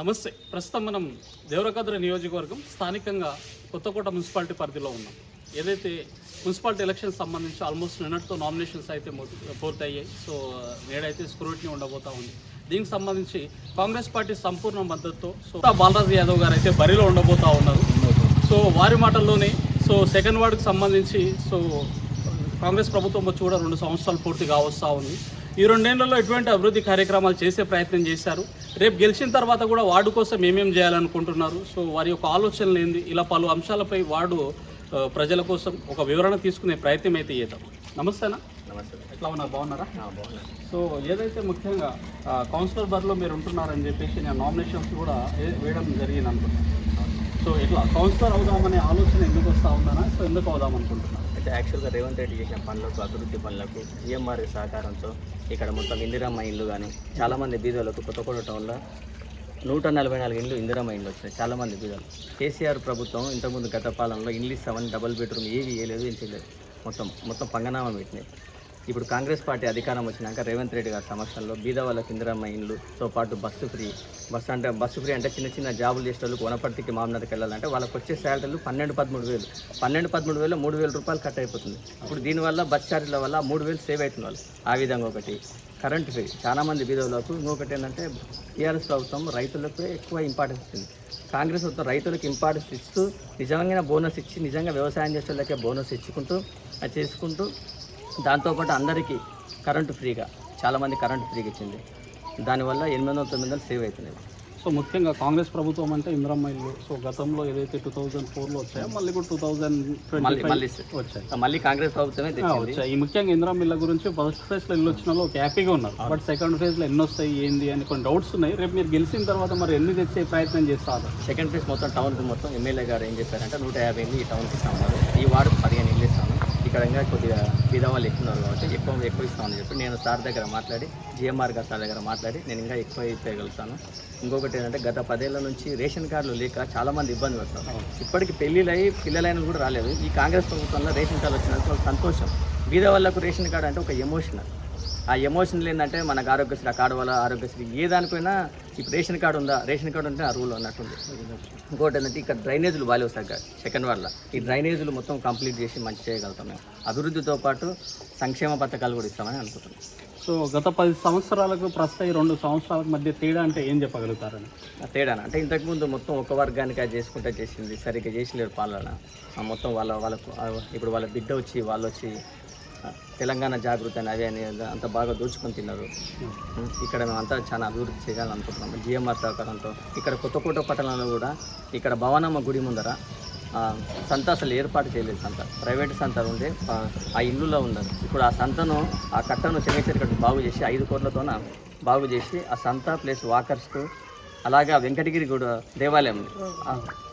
నమస్తే. ప్రస్తుతం మనం దేవరకద్ర నియోజకవర్గం స్థానికంగా కొత్తకోట మున్సిపాలిటీ పరిధిలో ఉన్నాం. ఏదైతే మున్సిపాలిటీ ఎలక్షన్ సంబంధించి ఆల్మోస్ట్ నిన్నటితో నామినేషన్స్ అయితే పూర్తి పూర్తయ్యాయి. సో నేడైతే స్క్రూటినీ ఉండబోతా ఉంది. దీనికి సంబంధించి కాంగ్రెస్ పార్టీ సంపూర్ణ మద్దతుతో సో బాలరాజు యాదవ్ గారు అయితే బరిలో ఉండబోతా ఉన్నారు. సో వారి మాటల్లోనే సో సెకండ్ వార్డుకి సంబంధించి సో కాంగ్రెస్ ప్రభుత్వం వచ్చి కూడా రెండు సంవత్సరాలు పూర్తి కావస్తూ ఉంది. ఈ రెండేళ్ళలో ఎటువంటి అభివృద్ధి కార్యక్రమాలు చేసే ప్రయత్నం చేశారు. రేపు గెలిచిన తర్వాత కూడా వార్డు కోసం ఏమేం చేయాలనుకుంటున్నారు? సో వారి యొక్క ఆలోచనలు ఏంది? ఇలా పలు అంశాలపై వార్డు ప్రజల కోసం ఒక వివరణ తీసుకునే ప్రయత్నం అయితే చేద్దాం. నమస్తేనా నమస్తే. ఎట్లా ఉన్నారు? బాగున్నారా? సో ఏదైతే ముఖ్యంగా కౌన్సిలర్ బరిలో మీరు ఉంటున్నారని చెప్పేసి నేను నామినేషన్స్ కూడా వేయడం జరిగింది అనుకుంటున్నాను. సో ఇట్లా కౌన్సిలర్ అవుదామనే ఆలోచన ఎందుకు వస్తా ఉందనా సో ఎందుకు అవుదాం అనుకుంటున్నాను అయితే యాక్చువల్గా రేవంత్ రెడ్డి చేసిన పనులకు అభివృద్ధి పనులకు జిఎంఆర్ సహకారంతో ఇక్కడ మొత్తం ఇందిరమ్మ ఇండ్లు కానీ చాలామంది బీదలకు కొత్తకోట టౌన్లో నూట నలభై నాలుగు ఇండ్లు ఇందిరమ్మ ఇండ్లు వచ్చాయి చాలామంది బీదలు. కేసీఆర్ ప్రభుత్వం ఇంతకుముందు గత పాలనలో ఇండ్లు ఇస్తామని డబుల్ బెడ్రూమ్ ఏవి వేయలేదు ఏం చేయలేదు. మొత్తం మొత్తం పంగనామా పెట్టినాయి. ఇప్పుడు కాంగ్రెస్ పార్టీ అధికారం వచ్చినాక రేవంత్ రెడ్డి గారి సమక్షంలో బీద వాళ్ళకి ఇందిరమ్మ ఇండ్లుతో పాటు బస్సు ఫ్రీ. బస్సు అంటే బస్సు ఫ్రీ అంటే చిన్న చిన్న జాబులు చేసే వాళ్ళకి వనపర్తికి మామూలుకి వెళ్ళాలంటే వాళ్ళకి వచ్చే శాలరీలు పన్నెండు పదమూడు వేలు. పన్నెండు పదమూడు వేలు మూడు వేల రూపాయలు కట్ అయిపోతుంది. ఇప్పుడు దీనివల్ల బస్ ఛార్జీల వల్ల మూడు వేలు సేవ్ అవుతుంది వాళ్ళు. ఆ విధంగా ఒకటి. Current free. చాలామంది బీదవులకు ఇంకొకటి ఏంటంటే టీఆర్ఎస్ ప్రభుత్వం రైతులకు ఎక్కువ ఇంపార్టెన్స్ ఇస్తుంది కాంగ్రెస్ ప్రభుత్వం రైతులకు ఇంపార్టెన్స్ ఇస్తూ నిజంగా బోనస్ ఇచ్చి నిజంగా వ్యవసాయం చేసే వాళ్ళకే బోనస్ ఇచ్చుకుంటూ అది చేసుకుంటూ దాంతోపాటు అందరికీ కరెంటు ఫ్రీగా చాలామంది కరెంటు ఫ్రీగా ఇచ్చింది. దానివల్ల ఎనిమిది వందల తొమ్మిది వందలు సేవ్ అవుతున్నాయి. సో ముఖ్యంగా కాంగ్రెస్ ప్రభుత్వం అంటే ఇందిరమ్మ ఇల్లు. సో గతంలో ఏదైతే టూ థౌజండ్ ఫోర్లో వచ్చాయో మళ్ళీ కూడా టూ థౌజండ్ మళ్ళీ వచ్చాయి. మళ్ళీ కాంగ్రెస్ ప్రభుత్వమే వచ్చాయి. ఈ ముఖ్యంగా ఇందిరమ్మ ఇళ్ళ గురించి ఫస్ట్ ఫేజ్లో ఇల్లు వచ్చిన వాళ్ళు ఒక హ్యాపీగా ఉన్నారు. బట్ సెకండ్ ఫేజ్లో ఎన్ని వస్తాయి ఏంది అని కొన్ని డౌట్స్ ఉన్నాయి. రేపు మీరు గెలిచిన తర్వాత మరి ఎన్ని తెచ్చే ప్రయత్నం చేస్తారు? సెకండ్ ఫేజ్ మొత్తం టౌన్కి మొత్తం ఎమ్మెల్యే గారు ఏం చెప్పారంటే నూట యాభై ఇల్లు ఈ టౌన్కి ఇస్తామన్నారు. ఈ వార్డు ఇస్తాను ఇక్కడ ఇంకా కొద్దిగా బీద వాళ్ళు ఎక్కువ ఉన్నారు కాబట్టి ఎక్కువ ఎక్కువ ఇస్తామని చెప్పి నేను సార్ దగ్గర మాట్లాడి జిఎంఆర్ గారు సార్ దగ్గర మాట్లాడి నేను ఇంకా ఎక్కువ ఇచ్చేయగలుగుతాను ఇంకొకటి ఏంటంటే గత పదేళ్ళ నుంచి రేషన్ కార్డులు లేక చాలా మంది ఇబ్బంది పడతారు. ఇప్పటికి పెళ్ళిళ్ళు అయ్యి పిల్లలైన కూడా రాలేదు. ఈ కాంగ్రెస్ ప్రభుత్వంలో రేషన్ కార్డు వచ్చినందుకు సంతోషం. బీద వాళ్ళకు రేషన్ కార్డు అంటే ఒక ఎమోషనల్. ఆ ఎమోషనల్ ఏంటంటే మనకు ఆరోగ్యశ్రీ ఆ కార్డు వల్ల ఆరోగ్యశ్రీ ఏ దానికైనా ఇప్పుడు రేషన్ కార్డు ఉందా రేషన్ కార్డు ఉంటే ఆ రూల్ అన్నట్టుంది. ఇంకోటి ఏంటంటే ఇక్కడ డ్రైనేజీలు బాగాలేవు సార్ సెకండ్ వార్డ్లో. ఈ డ్రైనేజీలు మొత్తం కంప్లీట్ చేసి మంచి చేయగలుగుతాం మేము. అభివృద్ధితో పాటు సంక్షేమ పథకాలు కూడా ఇస్తామని అనుకుంటున్నాం. సో గత పది సంవత్సరాలకు ప్రస్తుతం ఈ రెండు సంవత్సరాలకు మధ్య తేడా అంటే ఏం చెప్పగలుగుతారని? ఆ తేడాన? అంటే ఇంతకుముందు మొత్తం ఒక వర్గానికి అది చేసుకుంటే చేసింది సరిగ్గా చేసలేరు పాలన. ఆ మొత్తం వాళ్ళ వాళ్ళకు ఇప్పుడు వాళ్ళ బిడ్డ వచ్చి వాళ్ళు వచ్చి తెలంగాణ జాగృతి అని అవి అని అంత బాగా దోచుకొని తిన్నారు. ఇక్కడ మేము అంతా చాలా అభివృద్ధి చేయాలని అనుకుంటున్నాము జిఎంఆర్ సహకారంతో. ఇక్కడ కొత్తకోట పట్టణంలో కూడా ఇక్కడ భవనమ్మ గుడి ముందర సంత అసలు ఏర్పాటు చేయలేదు సంత. ప్రైవేట్ సంత ఉండే ఆ, ఇల్లులో ఉన్నారు. ఇప్పుడు ఆ సంతను ఆ కట్టను చెంగేసరికి బాగు చేసి ఐదు కోట్లతోన బాగు చేసి ఆ సంత ప్లస్ వాకర్స్కు అలాగే వెంకటగిరి కూడా దేవాలయం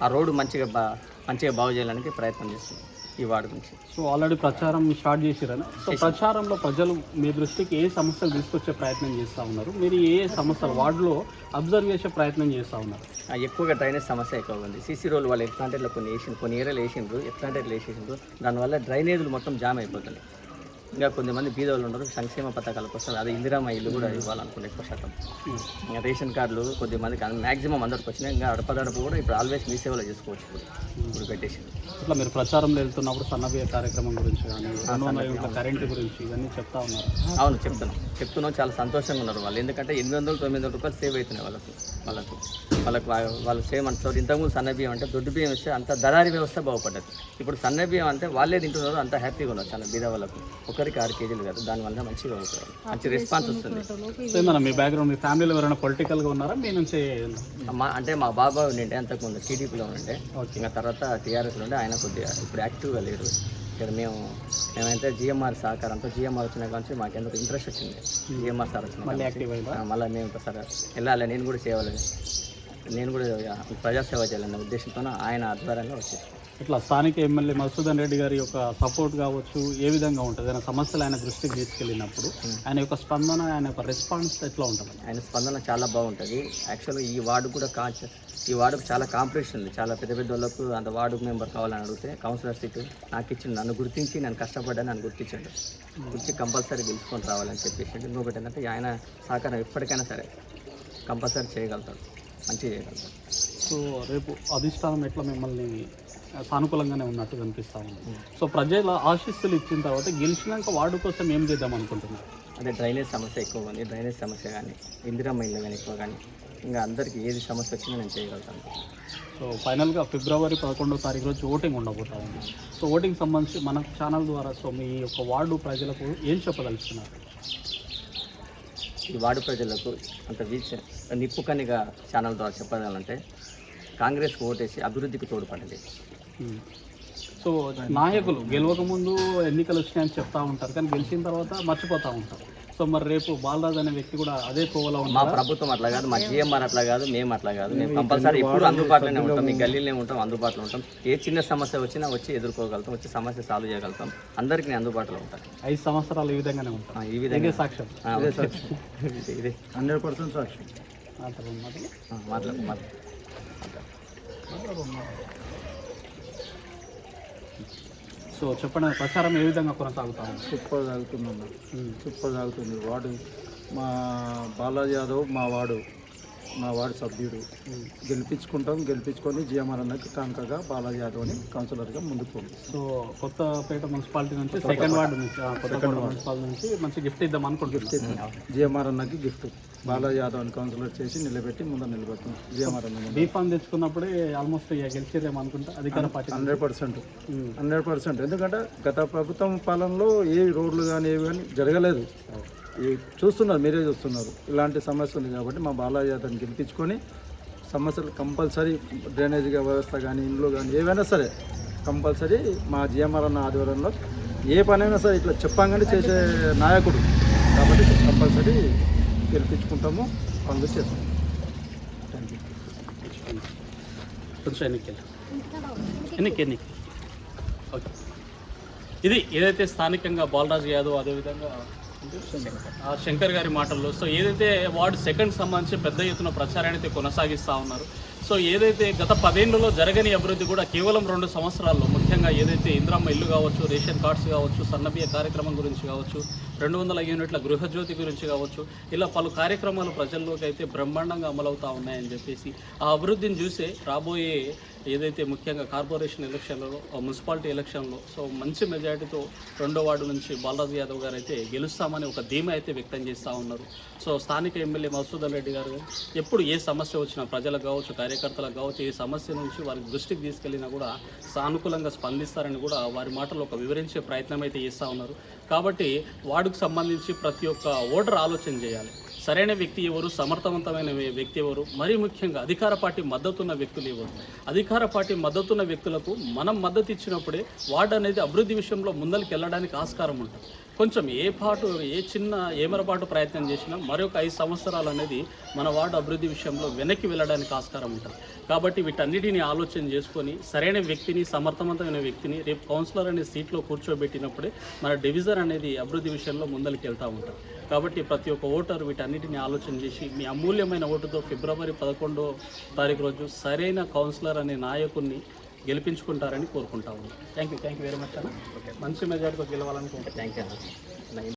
ఆ రోడ్డు మంచిగా బా మంచిగా బాగు చేయడానికి ప్రయత్నం చేస్తుంది ఈ వార్డు నుంచి. సో ఆల్రెడీ ప్రచారం స్టార్ట్ చేసిరని సో ప్రచారంలో ప్రజలు మీ దృష్టికి ఏ సమస్యలు తీసుకొచ్చే ప్రయత్నం చేస్తూ ఉన్నారు? మీరు ఏ సమస్యలు వార్డులో అబ్జర్వ్ చేసే ప్రయత్నం చేస్తూ ఉన్నారు? ఎక్కువగా డ్రైనేజ్ సమస్య ఎక్కువ ఉంది. సీసీ రోడ్లు వాళ్ళు ఎట్లాంటిలో కొన్ని వేసిండ్రు కొన్ని ఏరియాలు వేసిండ్రు ఎట్లాంటిలో వేసేసిండ్రు దానివల్ల డ్రైనేజీలు మొత్తం జామ్ అయిపోతున్నాయి. ఇంకా కొంతమంది బీదోళ్ళు ఉన్నారు సంక్షేమ పథకాల కోసం అదే ఇందిరామ ఇల్లు కూడా ఇవ్వాలనుకుంటే ఎక్కువ శాతం ఇంకా రేషన్ కార్డులు కొద్దిమందికి మ్యాక్సిమం అందరికి వచ్చినాయి. ఇంకా అడపదడపు కూడా ఇప్పుడు ఆల్వేస్ మీ సేవలో చేసుకోవచ్చు ఇప్పుడు ఇప్పుడు పెట్టేసి. ఇట్లా మీరు ప్రచారంలో వెళ్తున్నప్పుడు సన్నబియ్య కార్యక్రమం గురించి కానీ కరెంటు గురించి ఇవన్నీ చెప్తా ఉన్నారు. అవును చెప్తున్నాం. చెప్తున్నాం చాలా సంతోషంగా ఉన్నారు వాళ్ళు. ఎందుకంటే ఎనిమిది వందలు తొమ్మిది వందల రూపాయలు సేవ్ అవుతున్నాయి వాళ్ళకు వాళ్ళకు. వాళ్ళకు వాళ్ళు సేవ్ అంటారు ఇంతకుముందు సన్న బియ్యం అంటే దొడ్డు బియ్యం ఇస్తే అంత దళారీ వ్యవస్థ బాగుపడ్డది. ఇప్పుడు సన్న బియ్యం అంటే వాళ్ళే తింటున్నారు అంత హ్యాపీగా ఉన్నారు చాలా బీద వాళ్ళకు ఒకరికి ఆరు కేజీలు కాదు దానివల్ల మంచిగా అవుతారు మంచి రెస్పాన్స్ వస్తుంది. మీ బ్యాక్గ్రౌండ్ మీ ఫ్యామిలీలో ఎవరైనా పొలిటికల్గా ఉన్నారా? మీ నుంచి మా అంటే మా బాబాయ్ ఉండిండే అంతకుముందు టీడీపీలో ఉండే. ఓకే ఇంకా తర్వాత టీఆర్ఎస్లో ఉండే ఆయన కొద్దిగా ఇప్పుడు యాక్టివ్గా లేరు ఇక్కడ మేము మేమైతే జిఎంఆర్ సహకారంతో జిఎంఆర్ వచ్చిన నుంచి మాకు ఎందుకు ఇంట్రెస్ట్ వచ్చింది జిఎంఆర్ సార్ వచ్చిన మళ్ళీ మేము ఒకసారి వెళ్ళాలి నేను కూడా చేయాలి నేను కూడా ప్రజాసేవ చేయాలనే ఉద్దేశంతో ఆయన ఆధ్వర్యంగా వచ్చేసి ఇట్లా స్థానిక ఎమ్మెల్యే మధుసూదన్ రెడ్డి గారి యొక్క సపోర్ట్ కావచ్చు ఏ విధంగా ఉంటుంది? ఆయన సమస్యలు ఆయన దృష్టికి తీసుకెళ్ళినప్పుడు ఆయన యొక్క స్పందన ఆయన యొక్క రెస్పాన్స్ ఎట్లా ఉంటుంది? ఆయన స్పందన చాలా బాగుంటుంది. యాక్చువల్గా ఈ వార్డు కూడా కా ఈ వార్డుకు చాలా కాంపిటీషన్ ఉంది. చాలా పెద్ద పెద్ద వాళ్ళకు అంత వార్డు మెంబర్ కావాలని అడిగితే కౌన్సిలర్ సీటు నాకు ఇచ్చింది నన్ను గుర్తించి నేను కష్టపడ్డాను నన్ను గుర్తించాడు. గుర్తి కంపల్సరీ గెలుచుకొని రావాలని చెప్పేసి. ఇంకొకటి ఏంటంటే ఆయన సహకారం ఎప్పటికైనా సరే కంపల్సరీ చేయగలుగుతాడు. మంచిగా చేయగలుగుతాం. సో రేపు అధిష్టానం ఎట్లా మిమ్మల్ని సానుకూలంగానే ఉన్నట్టు కనిపిస్తా ఉంది. సో ప్రజల ఆశీస్సులు ఇచ్చిన తర్వాత గెలిచినాక వార్డు కోసం ఏం చేద్దాం అనుకుంటున్నారు? అదే డ్రైనేజ్ సమస్య ఎక్కువ ఉంది. డ్రైనేజ్ సమస్య కానీ ఇందిరమ్మ ఇల్లు కానీ ఎక్కువ కానీ ఇంకా అందరికీ ఏది సమస్య వచ్చినా నేను చేయగలుగుతాను. సో ఫైనల్గా ఫిబ్రవరి పదకొండో తారీఖు రోజు ఓటింగ్ ఉండబోతా ఉంది. సో ఓటింగ్ సంబంధించి మన ఛానల్ ద్వారా సో మీ యొక్క వార్డు ప్రజలకు ఏం చెప్పదలుచుకున్నారు? ఈ వార్డు ప్రజలకు అంత వీక్ష నిప్పు కనిగా ఛానల్ ద్వారా చెప్పాలంటే కాంగ్రెస్కి ఓటేసి అభివృద్ధికి తోడ్పడింది. సో నాయకులు గెలవక ముందు ఎన్నికలు వచ్చినాయని చెప్తా ఉంటారు కానీ గెలిచిన తర్వాత మర్చిపోతూ ఉంటారు. సో మరి రేపు బాలరాజ్ అనే వ్యక్తి కూడా అదే కోవలో మా ప్రభుత్వం అట్లా కాదు మా జిఎంఆర్ అట్లా కాదు మేము అట్లా కాదు. మేము కంపల్సరీ ఎప్పుడు అందుబాటులోనే ఉంటాం మీ గల్లీలోనే ఉంటాం అందుబాటులో ఉంటాం. ఏ చిన్న సమస్య వచ్చినా వచ్చి ఎదుర్కోగలుగుతాం వచ్చి సమస్య సాల్వ్ చేయగలుగుతాం. అందరికీ నేను అందుబాటులో ఉంటాను ఐదు సంవత్సరాలు ఈ విధంగానే ఉంటారు ఆ, ఈ విధంగా సాక్ష్యం. ఇది- హండ్రెడ్ పర్సెంట్ సాక్షి ఆ తర్వాత మాటలు. ఆ, మాట్లాడు మాట్లాడు. సో చెప్పండి ప్రచారం ఏ విధంగా కొనసాగుతా సూపర్ తాగుతుందన్న ఉమ్. సూపర్ తాగుతుంది వాడు మా బాలాజీ యాదవ్ మా వాడు మా వార్డు సభ్యుడు. గెలిపించుకుంటాం గెలిపించుకొని జిఎంఆర్ అన్నకి కాంకగా బాలాజీ యాదవ్ని కౌన్సిలర్గా ముందుకు సో కొత్తపేట మున్సిపాలిటీ నుంచి సెకండ్ వార్డు నుంచి కొత్తపేట మున్సిపాలిటీ నుంచి మంచి గిఫ్ట్ ఇద్దాం అనుకుంటున్నాం జిఎంఆర్ అన్నకి గిఫ్ట్. బాలాజీ యాదవ్ని కౌన్సిలర్ చేసి నిలబెట్టి ముందు నిలబెడతాం జిఎంఆర్ అన్న బీ ఫామ్ తెచ్చుకున్నప్పుడే ఆల్మోస్ట్ గెలిచేదేమో అనుకుంటా. అధికార party hundred percent. Hundred percent. ఎందుకంటే గత ప్రభుత్వం పాలనలో ఏ రోడ్లు కానీ ఏవి కానీ జరగలేదు. ఈ చూస్తున్నారు మీరే చూస్తున్నారు. ఇలాంటి సమస్య ఉంది కాబట్టి మా బాలాజీ గెలిపించుకొని సమస్యలు కంపల్సరీ డ్రైనేజ్ వ్యవస్థ కానీ ఇండ్లు కానీ ఏవైనా సరే కంపల్సరీ మా జిఎంఆర్ అన్న ఆధ్వర్యంలో ఏ పనైనా సరే ఇట్లా చెప్పంగానే చేసే నాయకుడు. కాబట్టి కంపల్సరీ గెలిపించుకుంటాము పనులు చేస్తాం. థ్యాంక్ యూ కొంచెం ఎన్నిక ఎన్నిక ఎన్నిక ఓకే. ఇది ఏదైతే స్థానికంగా బాలరాజు యాదవ్ అదేవిధంగా ఆ శంకర్ గారి మాటల్లో సో ఏదైతే వార్డు సెకండ్ సంబంధించి పెద్ద ఎత్తున ప్రచారాన్ని అయితే కొనసాగిస్తూ ఉన్నారు సో ఏదైతే గత పదేళ్ళలో జరగని అభివృద్ధి కూడా కేవలం రెండు సంవత్సరాల్లో ముఖ్యంగా ఏదైతే ఇంద్రమ్మ ఇల్లు కావచ్చు రేషన్ కార్డ్స్ కావచ్చు సన్నబియ్య కార్యక్రమం గురించి కావచ్చు రెండు వందల యూనిట్ల గృహజ్యోతి గురించి కావచ్చు ఇలా పలు కార్యక్రమాలు ప్రజల్లోకి అయితే బ్రహ్మాండంగా అమలవుతూ ఉన్నాయని చెప్పేసి ఆ అభివృద్ధిని చూసే రాబోయే ఏదైతే ముఖ్యంగా కార్పొరేషన్ ఎలక్షన్లలో ఆ మున్సిపాలిటీ ఎలక్షన్లో సో మంచి మెజారిటీతో రెండో వార్డు నుంచి బాలరాజు యాదవ్ గారు అయితే గెలుస్తామని ఒక ధీమా అయితే వ్యక్తం చేస్తూ ఉన్నారు. సో స్థానిక ఎమ్మెల్యే మధుసూదన్ రెడ్డి గారు ఎప్పుడు ఏ సమస్య వచ్చినా ప్రజలకు కావచ్చు కార్యకర్తలకు కావచ్చు ఏ సమస్య నుంచి వారి దృష్టికి తీసుకెళ్ళినా కూడా సానుకూలంగా స్పందిస్తారని కూడా వారి మాటలు ఒక వివరించే ప్రయత్నం అయితే చేస్తూ ఉన్నారు. కాబట్టి వార్డుకు సంబంధించి ప్రతి ఒక్క ఓటర్ ఆలోచన చేయాలి. సరైన వ్యక్తి ఎవరు సమర్థవంతమైన వ్యక్తి ఎవరు మరీ ముఖ్యంగా అధికార పార్టీ మద్దతున్న వ్యక్తులు ఎవరు? అధికార పార్టీ మద్దతున్న వ్యక్తులకు మనం మద్దతు ఇచ్చినప్పుడే వార్డు అనేది అభివృద్ధి విషయంలో ముందరికి వెళ్ళడానికి ఆస్కారం ఉంటుంది. కొంచెం ఏ పాటు ఏ చిన్న ఏమరపాటు ప్రయత్నం చేసినా మరొక ఐదు సంవత్సరాలు అనేది మన వార్డు అభివృద్ధి విషయంలో వెనక్కి వెళ్ళడానికి ఆస్కారం ఉంటుంది. కాబట్టి వీటన్నిటిని ఆలోచన చేసుకొని సరైన వ్యక్తిని సమర్థవంతమైన వ్యక్తిని రేపు కౌన్సిలర్ అనే సీట్లో కూర్చోబెట్టినప్పుడే మన డివిజన్ అనేది అభివృద్ధి విషయంలో ముందరికి వెళ్తూ ఉంటుంది. కాబట్టి ప్రతి ఒక్క ఓటర్ వీటన్నిటిని ఆలోచన చేసి మీ అమూల్యమైన ఓటుతో ఫిబ్రవరి పదకొండో తారీఖు రోజు సరైన కౌన్సిలర్ అనే నాయకుడిని గెలిపించుకుంటారని కోరుకుంటా ఉన్నాను thank you thank you very much అన్న. మంచి మెజార్టీతో గెలవాలనుకుంటున్నాను థ్యాంక్ యూ అన్న.